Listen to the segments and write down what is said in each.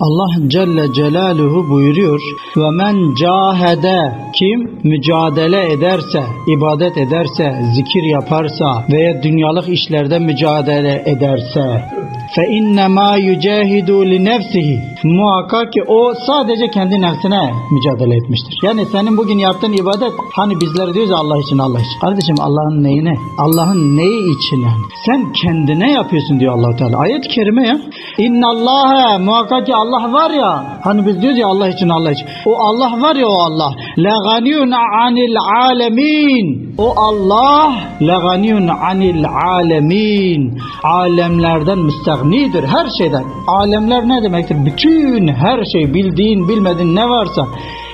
Allah Celle Celaluhu buyuruyor ve men cahede kim mücadele ederse, ibadet ederse, zikir yaparsa veya dünyalık işlerde mücadele ederse fe innema yucahidu li nefsihi muhakkak ki o sadece kendi nefsine mücadele etmiştir. Yani senin bugün yaptığın ibadet hani bizler diyoruz Allah için Allah için. Kardeşim Allah'ın neyine? Allah'ın neyi için yani? Sen kendine yapıyorsun diyor Allah Teala. Ayet-i kerime ya. İnna Allaha muhakkak ki Allah var ya. Hani biz diyoruz ya Allah için Allah için. O Allah var ya o Allah. La ganiyun anil alemin. O Allah la ganiyun anil alemin. Alemlerden müstahnidir her şeyden. Alemler ne demektir? Bütün her şey bildiğin bilmediğin ne varsa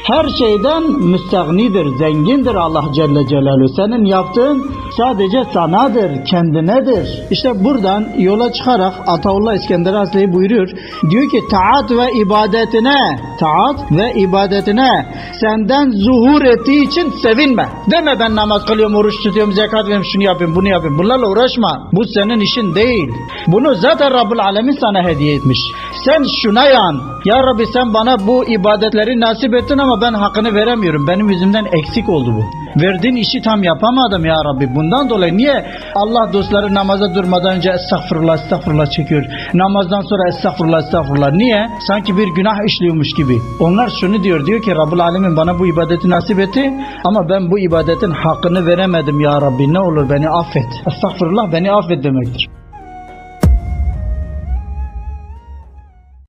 her şeyden müstahnidir, zengindir Allah Celle Celaluhu. Senin yaptığın sadece sanadır, kendinedir. İşte buradan yola çıkarak Ataullah İskender Hazretleri buyuruyor. Diyor ki taat ve ibadetine, taat ve ibadetine senden zuhur ettiği için sevinme. Deme ben namaz kılıyorum, oruç tutuyorum, zekat veriyorum, şunu yapayım, bunu yapayım. Bunlarla uğraşma. Bu senin işin değil. Bunu zaten Rabbul Alemin sana hediye etmiş. Sen şuna yan. Ya Rabbi sen bana bu ibadetleri nasip ettin ben hakkını veremiyorum. Benim yüzümden eksik oldu bu. Verdiğin işi tam yapamadım ya Rabbi. Bundan dolayı niye Allah dostları namaza durmadan önce estağfurullah estağfurullah çekiyor. Namazdan sonra estağfurullah estağfurullah. Niye? Sanki bir günah işliyormuş gibi. Onlar şunu diyor. Diyor ki Rabbul Alemin bana bu ibadeti nasip etti ama ben bu ibadetin hakkını veremedim ya Rabbi. Ne olur beni affet. Estağfurullah beni affet demektir.